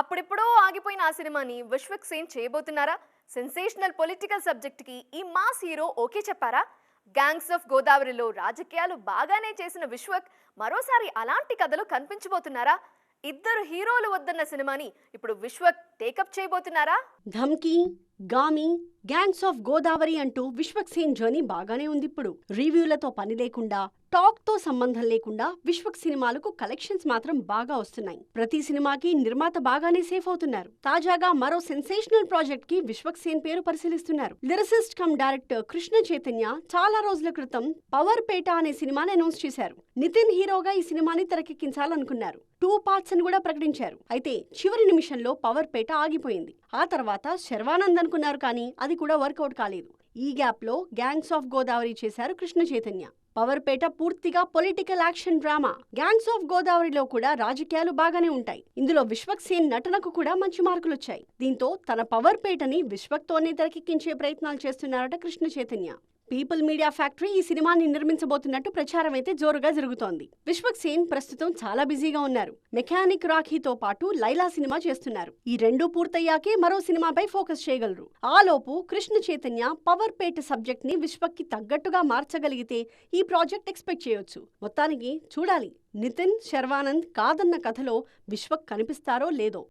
అప్పుడెప్పుడో ఆగిపోయిన ఆ సినిమాని విశ్వక్ సేన్ చేయబోతున్నారా? సెన్సేషనల్ పొలిటికల్ సబ్జెక్ట్కి ఈ మాస్ హీరో ఓకే చెప్పారా? గ్యాంగ్స్ ఆఫ్ గోదావరిలో రాజకీయాలు బాగానే చేసిన విశ్వక్ మరోసారి అలాంటి కథలు కనిపించబోతున్నారా? ఇద్దరు హీరోలు వద్దన్న సినిమాని ఇప్పుడు విశ్వక్ టేకప్ చేయబోతున్నారా? ధమ్కీ గామి గ్యాంగ్స్ ఆఫ్ గోదావరి అంటూ విశ్వక్ సేన్ జర్నీ బాగానే ఉంది ఇప్పుడు రివ్యూలతో పని లేకుండా టాక్తో సంబంధం లేకుండా విశ్వక్ సినిమాలకు కలెక్షన్స్ మాత్రం బాగా వస్తున్నాయి. ప్రతి సినిమాకి నిర్మాత బాగానే సేఫ్ అవుతున్నారు. తాజాగా మరో సెన్సేషనల్ ప్రాజెక్ట్కి విశ్వక్ సేన్ పేరు పరిశీలిస్తున్నారు. Lyricist cum director Krishna Chaitanya చాలా రోజుల క్రితం పవర్ పేట అనే సినిమాని అనౌన్స్ చేశారు. నితిన్ హీరోగా ఈ సినిమాని తెరకెక్కించాలనుకున్నారు. టూ పార్ట్స్ అని కూడా ప్రకటించారు. అయితే చివరి నిమిషంలో పవర్ పేట ఆగిపోయింది. ఆ తర్వాత శర్వానంద్ అనుకున్నారు కానీ అది కూడా వర్కౌట్ కాలేదు. ఈ గ్యాప్లో గ్యాంగ్స్ ఆఫ్ గోదావరి చేశారు కృష్ణ చైతన్య. పవర్ పేట పూర్తిగా political action drama. Gangs of గోదావరిలో కూడా రాజకీయాలు బాగానే ఉంటాయి. ఇందులో విశ్వక్ సేన్ నటనకు కూడా మంచి మార్కులు వచ్చాయి దీంతో తన పవర్ విశ్వక్తోనే విశ్వక్ తోనే తెరకెక్కించే ప్రయత్నాలు చేస్తున్నారట Krishna Chaitanya. People media factory ఈ సినిమాని నిర్మించబోతున్నట్టు ప్రచారం అయితే జోరుగా జరుగుతోంది. విశ్వక్ సేన్ ప్రస్తుతం చాలా బిజీగా ఉన్నారు. మెకానిక్ రాఖీతో పాటు లైలా సినిమా చేస్తున్నారు. ఈ రెండు పూర్తయ్యాకే మరో సినిమాపై ఫోకస్ చేయగలరు. ఆలోపు కృష్ణ చైతన్య పవర్ పేట సబ్జెక్ట్ని విశ్వక్కి తగ్గట్టుగా మార్చగలిగితే ఈ ప్రాజెక్ట్ ఎక్స్పెక్ట్ చేయొచ్చు. మొత్తానికి చూడాలి. నితిన్ శర్వానంద్ కాదన్న కథలో విశ్వక్ కనిపిస్తారో లేదో.